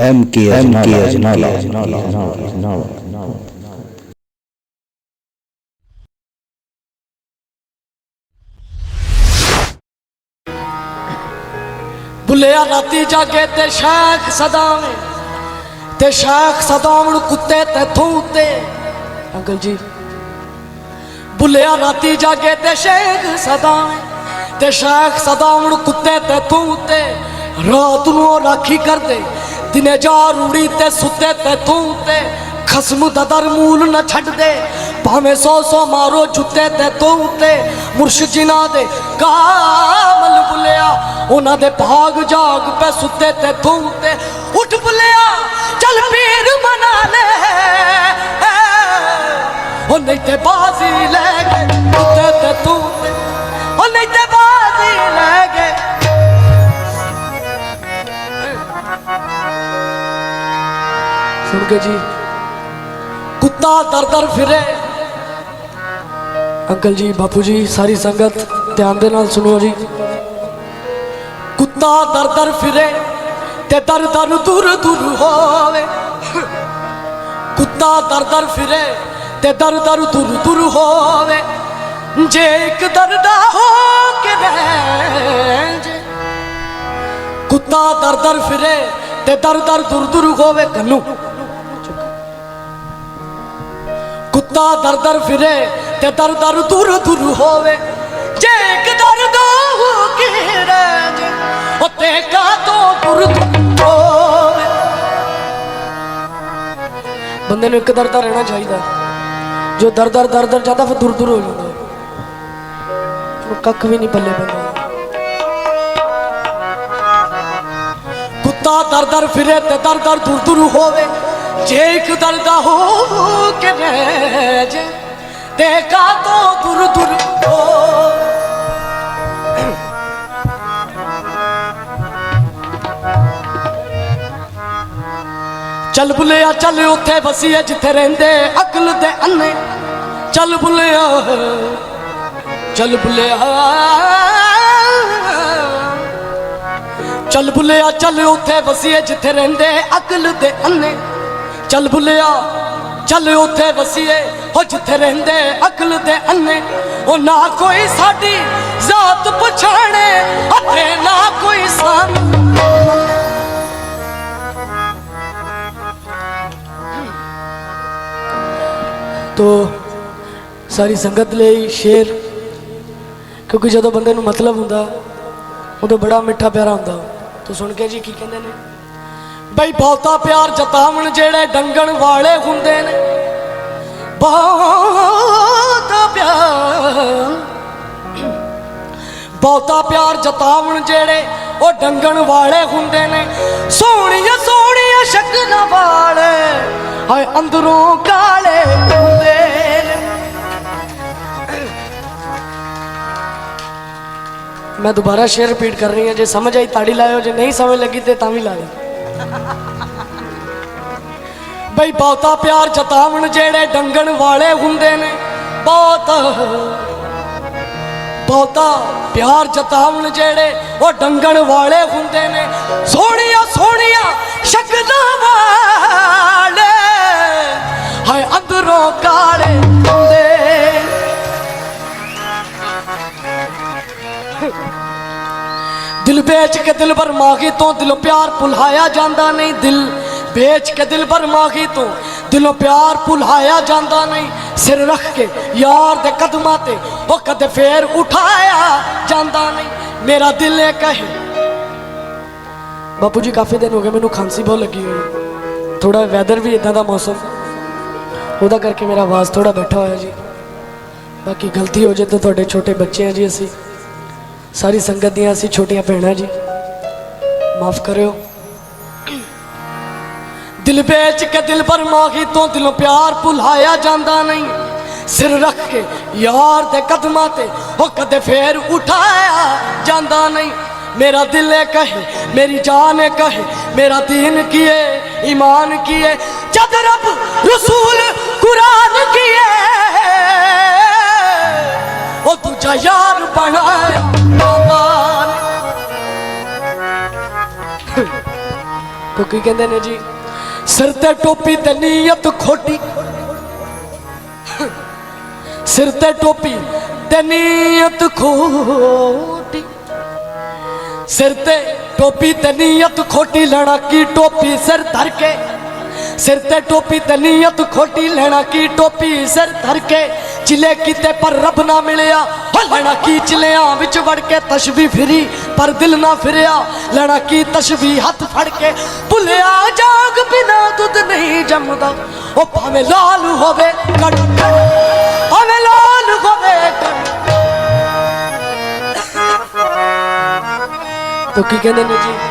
M K Ajnala ਬੁੱਲਿਆ ਰਾਤੀ ਜਾਗੇ ਤੇ ਸ਼ਾਖ ਸਦਾਵੇਂ ਤੇ ਸ਼ਾਖ ਸਦਾਵਣ ਕੁੱਤੇ ਤੇ ਥੂ ਤੇ ਅੰਕਲ ਜੀ ਬੁੱਲਿਆ ਰਾਤੀ ਜਾਗੇ ਤੇ ਸ਼ੇਖ ਸਦਾਵੇਂ ਤੇ ਸ਼ਾਖ ਸਦਾਵਣ ਕੁੱਤੇ ਤੇ ਥੂ ਤੇ ਰਾਤ ਨੂੰ ਰਾਖੀ ਕਰਦੇ ਦਿਨੇ ਜਾ ਰੂੜੀ ਤੇ ਸੁੱਤੇ ਤੇ ਥੂ ਤੇ, ਖਸਮ ਦਾ ਦਰ ਮੂਲ ਨਾ ਛੱਡਦੇ ਭਾਵੇਂ ਸੌ ਸੌ ਮਾਰੋ ਜੁੱਤੇ ਤੇ ਤੂੰ ਤੇ, ਮੁਰਸ਼ਿਦ ਜਿਨ੍ਹਾਂ ਦੇ ਕਾਮਲ ਬੁੱਲਿਆ ਉਹਨਾਂ ਦੇ ਭਾਗ ਜਾਗ ਪੈ ਸੁੱਤੇ ਤੇ ਤੂੰ ਤੇ। ਉੱਠ ਬੁੱਲਿਆ, ਚੱਲ ਪੀਰ ਮਨਾ ਲੈ। ਉਹ ਨਹੀਂ ਤੇ ਬਾਜ਼ੀ ਲੈ ਸੁਣ ਕੇ ਜੀ। ਕੁੱਤਾ ਦਰ ਦਰ ਫਿਰੇ। ਅੰਕਲ ਜੀ, ਬਾਪੂ ਜੀ, ਸਾਰੀ ਸੰਗਤ ਧਿਆਨ ਦੇ ਨਾਲ ਸੁਣੋ ਜੀ। ਕੁੱਤਾ ਦਰ ਦਰ ਫਿਰੇ ਤੇ ਦਰ ਦਰ ਦੂਰ ਦੂਰ ਹੋਵੇ। ਕੁੱਤਾ ਦਰ ਦਰ ਫਿਰੇ ਤੇ ਦਰ ਦਰ ਦੂਰ ਦੂਰ ਹੋਵੇ। ਜੇ ਇੱਕ ਦਰਦਾ ਹੋ ਕੇ ਰਹਿ ਜੇ। ਕੁੱਤਾ ਦਰ ਦਰ ਫਿਰੇ ਤੇ ਦਰ ਦਰ ਦੂਰ ਦੂਰ ਹੋਵੇ। ਕੰਨੂ ਕੁੱਤਾ ਦਰ ਦਰ ਫਿਰੇ ਤੇ ਦਰ ਦਰ ਦੂਰ ਦੂਰ ਹੋਵੇ। ਜੇ ਇੱਕ ਦਰਦ ਹੋ ਕੇ ਜੇ ਉਹ ਕਾ ਤੋਂ ਦੂਰ ਹੋਵੇ ਬੰਦੇ ਨੂੰ ਇੱਕ ਦਰ ਦਾ ਰਹਿਣਾ ਚਾਹੀਦਾ। ਜੋ ਦਰ ਦਰ ਦਰ ਦਰ ਜਾਂਦਾ, ਫਿਰ ਦੂਰ ਦੂਰ ਹੋ ਜਾਂਦਾ। ਉਹ ਕੱਖ ਵੀ ਨਹੀਂ ਪੱਲੇ ਬੰਦਾ ਕੁੱਤਾ ਦਰ ਦਰ ਫਿਰੇ ਤੇ ਦਰ ਦਰ ਦੂਰ ਦੂਰ ਹੋਵੇ। ਜੇ ਇੱਕ ਦਰਦਾ ਹੋ ਕੇ ਰਹਿ ਜੇ ਤੇ ਕਾ ਤੋਂ ਦੂਰ ਦੂਰ ਹੋ। ਚੱਲ ਬੁਲਿਆ, ਚੱਲ ਉੱਥੇ ਵਸੀਏ ਜਿੱਥੇ ਰਹਿੰਦੇ ਅਕਲ ਦੇ ਅੰਨੇ। ਚੱਲ ਬੁਲਿਆ ਚੱਲ ਬੁਲਿਆ। ਚੱਲ ਬੁੱਲਿਆ, ਚੱਲ ਉੱਥੇ ਵਸੀਏ ਜਿੱਥੇ ਰਹਿੰਦੇ ਅਕਲ ਦੇ ਅੰਨੇ। ਚੱਲ ਬੁੱਲਿਆ ਚੱਲ ਉੱਥੇ ਵਸੀਏ, ਉਹ ਜਿੱਥੇ ਰਹਿੰਦੇ ਅਕਲ ਤੇ ਅੰਨੇ, ਉਹ ਨਾ ਕੋਈ ਸਾਡੀ ਜ਼ਾਤ ਪਛਾਣੇ, ਅਤੇ ਨਾ ਕੋਈ ਸਾਨੂੰ ਤੋ ਸਾਰੀ ਸੰਗਤ ਲਈ ਸ਼ੇਰ, ਕਿਉਂਕਿ ਜਦੋਂ ਬੰਦੇ ਨੂੰ ਮਤਲਬ ਹੁੰਦਾ, ਉਦੋਂ ਬੜਾ ਮਿੱਠਾ ਪਿਆਰਾ ਹੁੰਦਾ। ਤੂੰ ਸੁਣ ਕੇ ਜੀ ਕੀ ਕਹਿੰਦੇ ਨੇ? ਬਈ ਬਹੁਤਾ ਪਿਆਰ ਜਤਾਵਣ ਜਿਹੜੇ ਡੰਗਣ ਵਾਲੇ ਹੁੰਦੇ ਨੇ। ਬਹੁਤਾ ਪਿਆਰ। ਬਹੁਤਾ ਪਿਆਰ ਜਤਾਵਣ ਜਿਹੜੇ ਉਹ ਡੰਗਣ ਵਾਲੇ ਹੁੰਦੇ ਨੇ। ਸੋਹਣੀਆਂ ਸੋਹਣੀਆਂ ਸ਼ਕਲਾਂ ਵਾਲੇ ਹਾਏ, ਅੰਦਰੋਂ ਕਾਲੇ ਹੁੰਦੇ ਨੇ। ਮੈਂ ਦੁਬਾਰਾ ਸ਼ੇਰ ਰਿਪੀਟ ਕਰ ਰਹੀ ਹਾਂ, ਜੇ ਸਮਝ ਆਈ ਤਾੜੀ ਲਾਇਓ, ਜੇ ਨਹੀਂ ਸਮਝ ਲੱਗੀ ਤੇ ਤਾਂ ਵੀ ਲਾ ਲਿਓ ਬਈ ਬਹੁਤਾ ਪਿਆਰ ਜਤਾਵਣ ਜਿਹੜੇ ਡੰਗਣ ਵਾਲੇ ਹੁੰਦੇ ਨੇ। ਬਹੁਤ, ਬਹੁਤਾ ਪਿਆਰ ਜਤਾਵਣ ਜਿਹੜੇ ਉਹ ਡੰਗਣ ਵਾਲੇ ਹੁੰਦੇ ਨੇ। ਸੋਹਣੀਆਂ ਸੋਹਣੀਆਂ ਸ਼ਕਲਾਂ ਵਾਲੇ ਹਾਏ ਅੰਦਰੋਂ ਕਾਲੇ ਹੁੰਦੇ। ਦਿਲ ਵੇਚ ਕੇ ਦਿਲ ਭਰ ਮਾਗੀ ਤੋਂ ਦਿਲ ਪਿਆਰ ਭੁਲਾਇਆ ਜਾਂਦਾ ਨਹੀਂ ਦਿਲ। ਵੇਚ ਕੇ ਦਿਲ ਭਰ ਮਾਗੀ ਤੋਂ। ਦਿਲੋਂ ਪਿਆਰ ਭੁਲਾਇਆ ਜਾਂਦਾ ਨਹੀਂ। ਸਿਰ ਰੱਖ ਕੇ ਯਾਰ ਦੇ ਕਦਮਾਂ ਤੇ ਉਹ ਕਦੇ ਫੇਰ ਉਠਾਇਆ ਜਾਂਦਾ ਨਹੀਂ। ਮੇਰਾ ਦਿਲ ਇਹ ਕਹੇ, ਬਾਪੂ ਜੀ, ਕਾਫੀ ਦਿਨ ਹੋ ਗਏ, ਮੈਨੂੰ ਖਾਂਸੀ ਬਹੁਤ ਲੱਗੀ ਹੋਈ ਥੋੜਾ ਵੈਦਰ ਵੀ ਇਦਾਂ ਦਾ ਮੌਸਮ ਉਹਦਾ ਕਰਕੇ ਮੇਰਾ ਆਵਾਜ਼ ਥੋੜਾ ਬੈਠਾ ਹੋਇਆ ਜੀ। ਬਾਕੀ ਗਲਤੀ ਹੋ ਜੇ ਤਾਂ ਤੁਹਾਡੇ ਛੋਟੇ ਬੱਚੇ ਆ ਜੀ ਅਸੀਂ। ਸਾਰੀ ਸੰਗਤ ਦੀਆਂ ਅਸੀਂ ਛੋਟੀਆਂ ਭੈਣਾਂ ਜੀ। ਮਾਫ ਕਰਿਓ। ਦਿਲ ਵੇਚ ਕੇ ਦਿਲ ਪਰ ਮਾਗੀ ਤੋਂ ਦਿਲੋਂ ਪਿਆਰ ਭੁਲਾਇਆ ਜਾਂਦਾ ਨਹੀਂ। ਸਿਰ ਰੱਖ ਕੇ ਯਾਰ ਦੇ ਕਦਮਾਂ ਤੇ ਉਹ ਕਦੇ ਫੇਰ ਉਠਾਇਆ ਜਾਂਦਾ ਨਹੀਂ। ਮੇਰਾ ਦਿਲ ਇਹ ਕਹੇ ਮੇਰੀ ਜਾਨ ਇਹ ਕਹੇ ਮੇਰਾ ਦੀਨ ਕੀਏ ਈਮਾਨ ਕੀਏ ਜਦ ਰੱਬ ਰਸੂਲ ਕੁਰਾਨ ਕੀਏ। ਉਹ ਦੂਜਾ ਯਾਰ ਬਣਾਇਆ ਮਾਨ ਤੋ ਕੀ ਕਹਿੰਦੇ ਨੇ ਜੀ? ਸਿਰ ਤੇ ਟੋਪੀ ਤੇ ਨੀਅਤ ਖੋਟੀ। ਸਿਰ ਤੇ ਟੋਪੀ ਤੇ ਨੀਅਤ ਖੋਟੀ। ਸਿਰ ਤੇ ਟੋਪੀ ਤੇ ਨੀਅਤ ਖੋਟੀ ਲੈਣਾ ਕੀ ਟੋਪੀ ਸਿਰ ਧਰ ਕੇ। ਸਿਰ ਤੇ ਟੋਪੀ ਤੇ ਨੀਅਤ ਖੋਟੀ ਲੈਣਾ ਕੀ ਟੋਪੀ ਸਿਰ ਧਰ ਕੇ। ਚਿਲੇ ਕੀਤੇ ਪਰ ਰੱਬ ਨਾ ਮਿਲਿਆ, ਹੋ ਲੈਣਾ ਕੀ ਚਿਲਿਆਂ ਵਿੱਚ ਵੜ ਕੇ ਤਸ਼ਬੀ ਫਿਰੀ। ਪਰ ਦਿਲ ਨਾ ਫਿਰਿਆ, ਲੈਣਾ ਕੀ ਤਸ਼ਵੀ ਹੱਥ ਫੜ ਕੇ? ਭੁੱਲਿਆ ਜਾਗ, ਬਿਨਾ ਦੁੱਧ ਨਹੀਂ ਜੰਮਦਾ। ਉਹ ਭਾਵੇਂ ਲਾਲ ਹੋਵੇ ਕੜ ਭਾਵੇਂ ਲਾਲ ਹੋਵੇ ਕੜ ਤੋ ਕੀ ਕਹਿੰਦੇ ਨੇ ਜੀ?